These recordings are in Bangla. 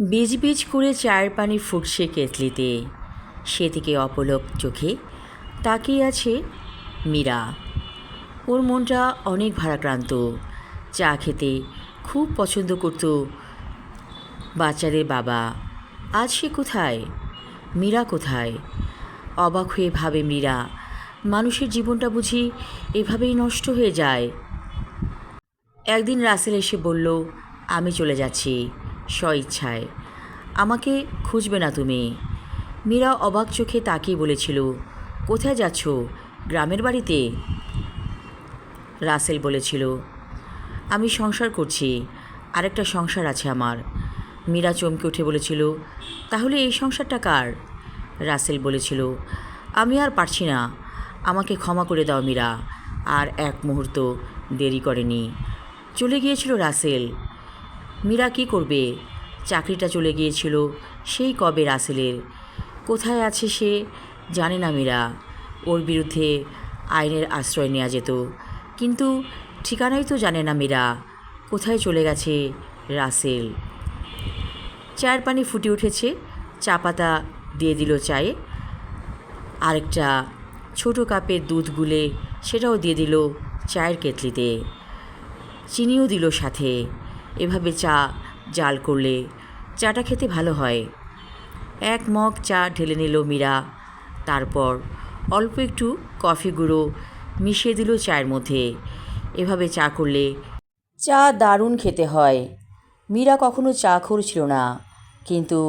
বিজ বিজ করে চায়ের পানি ফুটছে কেতলিতে। সেদিকে অপলক চোখে তাকিয়ে আছে মীরা। ওর মনটা অনেক ভারাক্রান্ত। চা খেতে খুব পছন্দ করত বাচ্চাদের বাবা। আজ সে কোথায়? মীরা কোথায়? অবাক হয়ে ভাবে মীরা, মানুষের জীবনটা বুঝি এভাবেই নষ্ট হয়ে যায়। একদিন রাসেল এসে বলল, আমি চলে যাচ্ছি। স্ব ইচ্ছায় আমাকে খুঁজবে না তুমি। মীরা অবাক চোখে তাকিয়ে বলেছিল, কোথায় যাচ্ছ? গ্রামের বাড়িতে? রাসেল বলেছিল, আমি সংসার করছি, আরেকটা সংসার আছে আমার। মীরা চমকে উঠে বলেছিল, তাহলে এই সংসারটা কার? রাসেল বলেছিল, আমি আর পারছি না। আমাকে ক্ষমা করে দাও মীরা, আর এক মুহূর্ত দেরি করেনি। চলে গিয়েছিল রাসেল। মীরা কী করবে? চাকরিটা চলে গিয়েছিল সেই কবে রাসেলের। কোথায় আছে সে জানে না মীরা। ওর বিরুদ্ধে আইনের আশ্রয় নেওয়া যেত। কিন্তু ঠিকানাই তো জানে না মীরা। কোথায় চলে গেছে রাসেল? চায়ের পানি ফুটে উঠেছে, চা পাতা দিয়ে দিল চায়ে। আরেকটা ছোটো কাপের দুধ গুলে সেটাও দিয়ে দিল চায়ের কেতলিতে চিনিও দিল সাথে। এভাবে চা, জাল করলে চাটা খেতে ভালো হয়। এক মগ চা ঢেলে নিল মীরা। তারপর অল্প একটু কফি গুঁড়ো মিশিয়ে দিল চায়ের মধ্যে। এভাবে চা করলে চা দারুণ খেতে হয়। মীরা কখনো চাখোর ছিল না, কিন্তু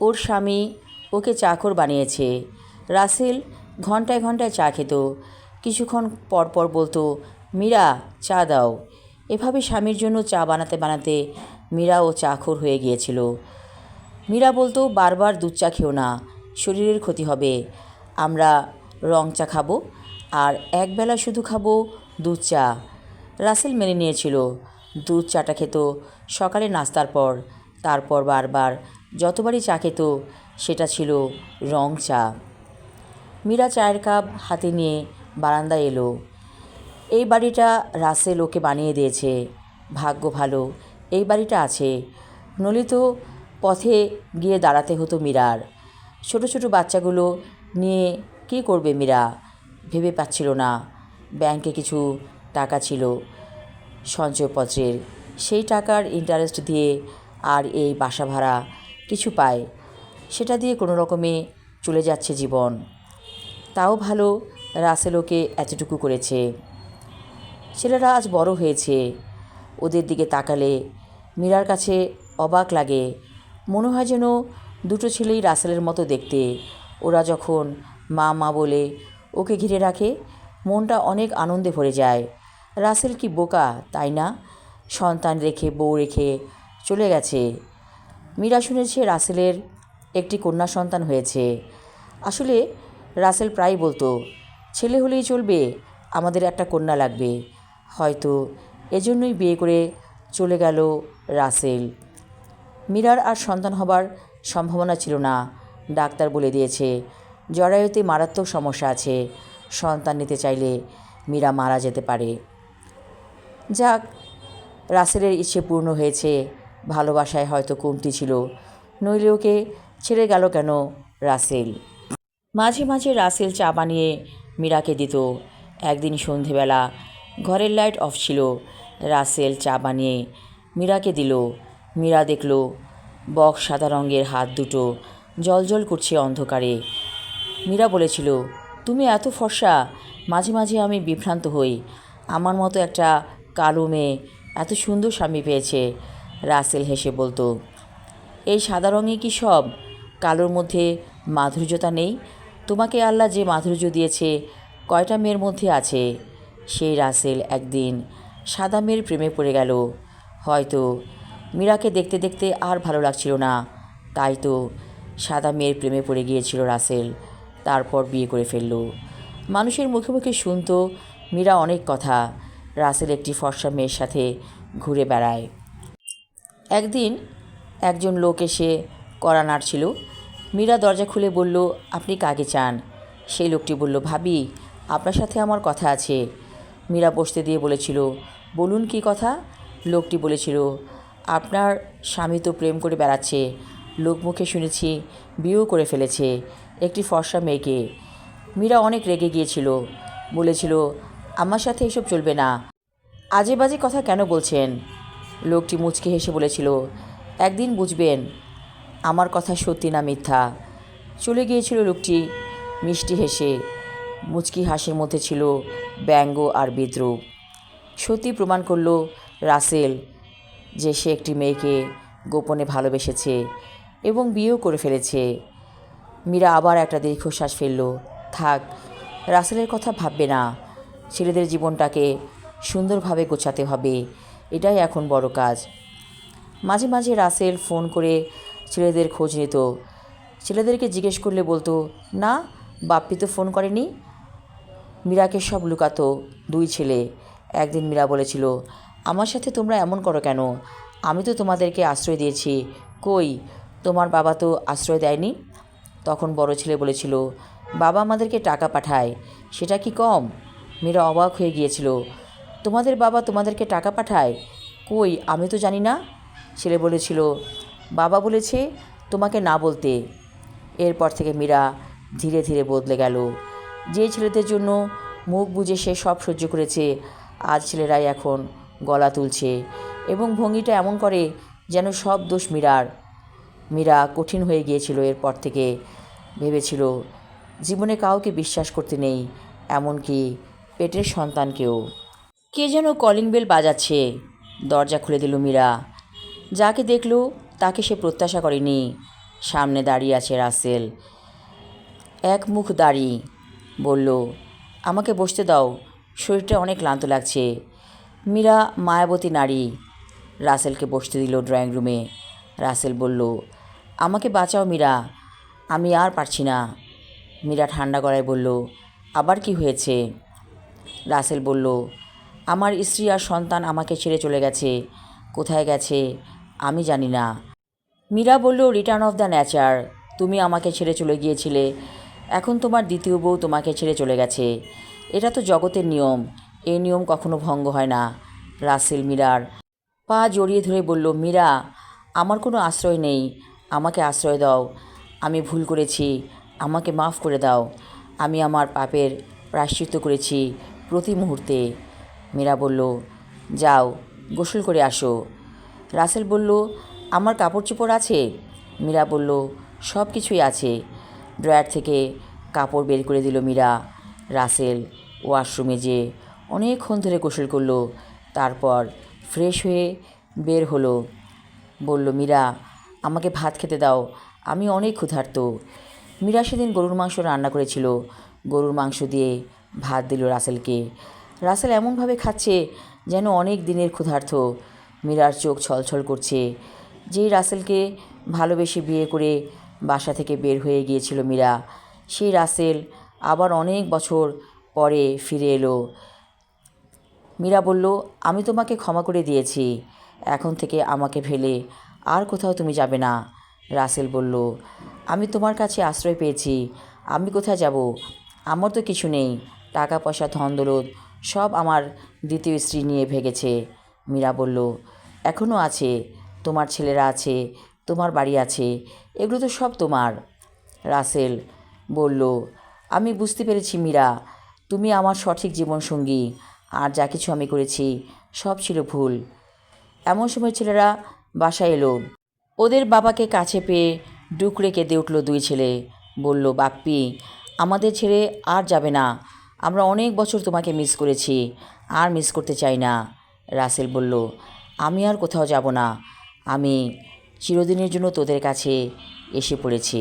ওর স্বামী ওকে চাকর বানিয়েছে। রাসেল ঘন্টায় ঘন্টায় চা খেত। কিছুক্ষণ পর পর বলতো, মীরা, চা দাও। এভাবে স্বামীর জন্য চা বানাতে বানাতে মীরাও চাখর হয়ে গিয়েছিল। মীরা বলতো, বারবার দুধ চা খেও না, শরীরের ক্ষতি হবে। আমরা রং চা খাব আর একবেলা শুধু খাব দুধ চা। রাসেল মেনে নিয়েছিল। দুধ চাটা খেত সকালে নাস্তার পর, তারপর বারবার যতবারই চা খেত, সেটা ছিল রং চা। মীরা চায়ের কাপ হাতে নিয়ে বারান্দায় এলো। এই বাড়িটা রাসেল ওকে বানিয়ে দিয়েছে। ভাগ্য ভালো, এই বাড়িটা আছে। নলিত পথে গিয়ে দাঁড়াতে হতো মীরার। ছোট ছোট বাচ্চাগুলো নিয়ে কী করবে মীরা? ভেবে পাচ্ছিল না। ব্যাংকে কিছু টাকা ছিল সঞ্চয়পত্রের। সেই টাকার ইন্টারেস্ট দিয়ে আর এই বাসা ভাড়া কিছু পায়। সেটা দিয়ে কোনো রকমে চলে যাচ্ছে জীবন। তাও ভালো রাসেল ওকে এতটুকু করেছে। ছেলেরা আজ বড় হয়েছে। ওদের দিকে তাকালে মীরার কাছে অবাক লাগে। মনে হয় যেন দুটো ছেলেই রাসেলের মতো দেখতে। ওরা যখন মা মা বলে ওকে ঘিরে রাখে, মনটা অনেক আনন্দে ভরে যায়। রাসেল কি বোকা, তাই না? সন্তান রেখে, বউ রেখে চলে গেছে। মীরা শুনেছে রাসেলের একটি কন্যা সন্তান হয়েছে। আসলে রাসেল প্রায় বলতো, ছেলে হলেই চলবে, আমাদের একটা কন্যা লাগবে। হয়তো এজন্যই বিয়ে করে চলে গেল রাসেল। মীরার আর সন্তান হবার সম্ভাবনা ছিল না, ডাক্তার বলে দিয়েছে। জরায়ুতে মারাত্মক সমস্যা আছে, সন্তান নিতে চাইলে মীরা মারা যেতে পারে। যাক, রাসেলের ইচ্ছে পূর্ণ হয়েছে, ভালোবাসায় হয়তো কমতি ছিল, নইলে ওকে ছেড়ে গেল কেন রাসেল? মাঝে মাঝে রাসেল চা বানিয়ে মীরাকে দিত। একদিন সন্ধেবেলা ঘরের লাইট অফ ছিল। রাসেল চা বানিয়ে মীরাকে দিল। মীরা দেখল বক্স সাদা রঙের হাত দুটো জলজল করছে অন্ধকারে। মীরা বলেছিল, তুমি এত ফর্সা, মাঝে মাঝে আমি বিভ্রান্ত হই। আমার মতো একটা কালো মেয়ে এত সুন্দর স্বামী পেয়েছে। রাসেল হেসে বলতো, এই সাদা রঙে কি সব? কালোর মধ্যে মাধুর্যতা নেই? তোমাকে আল্লাহ যে মাধুর্য দিয়েছে, কয়টা মেয়ের মধ্যে আছে? সেই রাসেল একদিন সাদা মেয়ের প্রেমে পড়ে গেল। হয়তো মীরাকে দেখতে দেখতে আর ভালো লাগছিল না। তাই তো সাদা মেয়ের প্রেমে পড়ে গিয়েছিল রাসেল। তারপর বিয়ে করে ফেলল। মানুষের মুখে মুখে শুনত মীরা অনেক কথা। রাসেল একটি ফর্সা মেয়ের সাথে ঘুরে বেড়ায়। একদিন একজন লোক এসে কড়া নাড়ছিল। মীরা দরজা খুলে বলল, আপনি কাকে চান? সেই লোকটি বলল, ভাবি, আপনার সাথে আমার কথা আছে। মীরা বসতে দিয়ে বলেছিল, বলুন কি কথা? লোকটি বলেছিল, আপনার স্বামী তো প্রেম করে বেড়াচ্ছে। লোকমুখে শুনেছি বিয়েও করে ফেলেছে একটি ফর্সা মেয়েকে। মীরা অনেক রেগে গিয়েছিল, বলেছিল, আমার সাথে এসব চলবে না। আজে বাজে কথা কেন বলছেন? লোকটি মুচকে হেসে বলেছিল, একদিন বুঝবেন, আমার কথা সত্যি না মিথ্যা। চলে গিয়েছিল লোকটি, মিষ্টি হেসে মুচকি হাসির মধ্যে ছিল ব্যঙ্গ আর বিদ্রুপ। সত্যি প্রমাণ করল রাসেল যে সে একটি মেয়েকে গোপনে ভালোবেসেছে এবং বিয়েও করে ফেলেছে। মীরা আবার একটা দীর্ঘশ্বাস ফেলল। থাক, রাসেলের কথা ভাববে না। ছেলেদের জীবনটাকে সুন্দরভাবে গোছাতে হবে। এটাই এখন বড় কাজ। মাঝে মাঝে রাসেল ফোন করে ছেলেদের খোঁজ নিত। ছেলেদেরকে জিজ্ঞেস করলে বলতো, না, বাপ্পি তো ফোন করেনি? মীরাকে সব লুকাতো দুই ছেলে। একদিন মীরা বলেছিল, আমার সাথে তোমরা এমন করো কেন? আমি তো তোমাদেরকে আশ্রয় দিয়েছি। কই, তোমার বাবা তো আশ্রয় দেয়নি? তখন বড় ছেলে বলেছিল, বাবা আমাদেরকে টাকা পাঠায়, সেটা কি কম? মীরা অবাক হয়ে গিয়েছিল, তোমাদের বাবা তোমাদেরকে টাকা পাঠায়? কই, আমি তো জানি না? ছেলে বলেছিল, বাবা বলেছে তোমাকে না বলতে। এরপর থেকে মীরা ধীরে ধীরে বদলে গেল। যে ছেলেদের জন্য মুখ বুজে সে সব সহ্য করেছে, আজ ছেলেরাই এখন গলা তুলছে এবং ভঙ্গিটা এমন করে যেন সব দোষ মীরার। মীরা কঠিন হয়ে গিয়েছিল এরপর থেকে। ভেবেছিল, জীবনে কাউকে বিশ্বাস করতে নেই, এমনকি পেটের সন্তানকেও। কে যেন কলিং বেল বাজাচ্ছে, দরজা খুলে দিল মীরা। যাকে দেখল, তাকে সে প্রত্যাশা করেনি। সামনে দাঁড়িয়ে আছে রাসেল। এক মুখ দাড়ি বলল, আমাকে বসতে দাও, শরীরটা অনেক ক্লান্ত লাগছে। মীরা মায়াবতী নারী। রাসেলকে বসতে দিল ড্রয়িং রুমে। রাসেল বলল, আমাকে বাঁচাও মীরা, আমি আর পারছি না। মীরা ঠান্ডা গলায় বলল, আবার কি হয়েছে? রাসেল বলল, আমার স্ত্রী আর সন্তান আমাকে ছেড়ে চলে গেছে। কোথায় গেছে, আমি জানি না। মীরা বলল রিটার্ন অফ দ্য নেচার তুমি আমাকে ছেড়ে চলে গিয়েছিলে। এখন তোমার দ্বিতীয় বউ তোমাকে ছেড়ে চলে গেছে। এটা তো জগতের নিয়ম। এই নিয়ম কখনো ভঙ্গ হয় না। রাসেল মীরার পা জড়িয়ে ধরে বলল, মীরা, আমার কোনো আশ্রয় নেই। আমাকে আশ্রয় দাও। আমি ভুল করেছি। আমাকে মাফ করে দাও। আমি আমার পাপের প্রায়শ্চিত্ত করেছি প্রতি মুহূর্তে। মীরা বলল, যাও, গোসল করে আসো। রাসেল বলল, আমার কাপড় চোপড় আছে? মীরা বলল সব কিছুই আছে। ড্রয়ার থেকে কাপড় বের করে দিল মীরা। রাসেল ওয়াশরুমে যে অনেকক্ষণ ধরে গোসল করল, তারপর ফ্রেশ হয়ে বের হলো। বলল, মীরা, আমাকে ভাত খেতে দাও, আমি অনেক ক্ষুধার্ত। মীরা সেদিন গরুর মাংস রান্না করেছিল। গরুর মাংস দিয়ে ভাত দিল রাসেলকে। রাসেল এমনভাবে খাচ্ছে যেন অনেক দিনের ক্ষুধার্ত। মীরার চোখ ছলছল করছে। যেই রাসেলকে ভালোবেসে বিয়ে করে বাসা থেকে বের হয়ে গিয়েছিল মীরা। সেই রাসেল আবার অনেক বছর পরে ফিরে এলো। মীরা বলল, আমি তোমাকে ক্ষমা করে দিয়েছি। এখন থেকে আমাকে ফেলে আর কোথাও তুমি যাবে না। রাসেল বলল, আমি তোমার কাছে আশ্রয় পেয়েছি। আমি কোথায় যাব? আমার তো কিছু নেই। টাকা পয়সা ধন সব আমার দ্বিতীয় স্ত্রী নিয়ে ভেগেছে। মীরা বলল এখনও আছে। তোমার ছেলেরা আছে। তোমার বাড়ি আছে, এগুলো তো সব তোমার। রাসেল বলল, আমি বুঝতে পেরেছি মীরা, তুমি আমার সঠিক জীবনসঙ্গী, আর যা কিছু আমি করেছি সব ছিল ভুল। এমন সময় ছেলেরা বাসায় এলো। ওদের বাবাকে কাছে পেয়ে ডুকরে কেঁদে উঠল দুই ছেলে। বলল, বাপ্পি, আমাদের ছেড়ে আর যাবে না। আমরা অনেক বছর তোমাকে মিস করেছি, আর মিস করতে চাই না। রাসেল বলল, আমি আর কোথাও যাব না। আমি চিরদিনের জন্য তোদের কাছে এসে পড়েছি।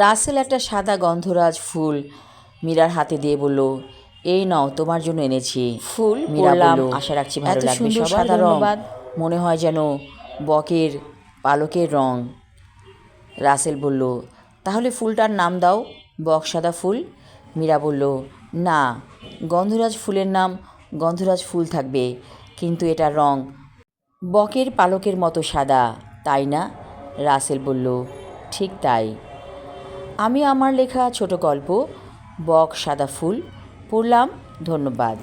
রাসেল একটা সাদা গন্ধরাজ ফুল মীরার হাতে দিয়ে বলল এই নাও তোমার জন্য এনেছি। ফুল মীরা বলল আশা রাখছি ভালো লাগবে সাদা রং। মনে হয় যেন বকের পালকের রং। রাসেল বলল তাহলে ফুলটার নাম দাও বক সাদা ফুল। মীরা বলল না গন্ধরাজ ফুলের নাম গন্ধরাজ ফুল থাকবে কিন্তু এটার রং বকের পালকের মতো সাদা। তাই না? রাসেল বলল, ঠিক তাই। আমি আমার লেখা ছোট গল্প, বক সাদা ফুল, পড়লাম, ধন্যবাদ।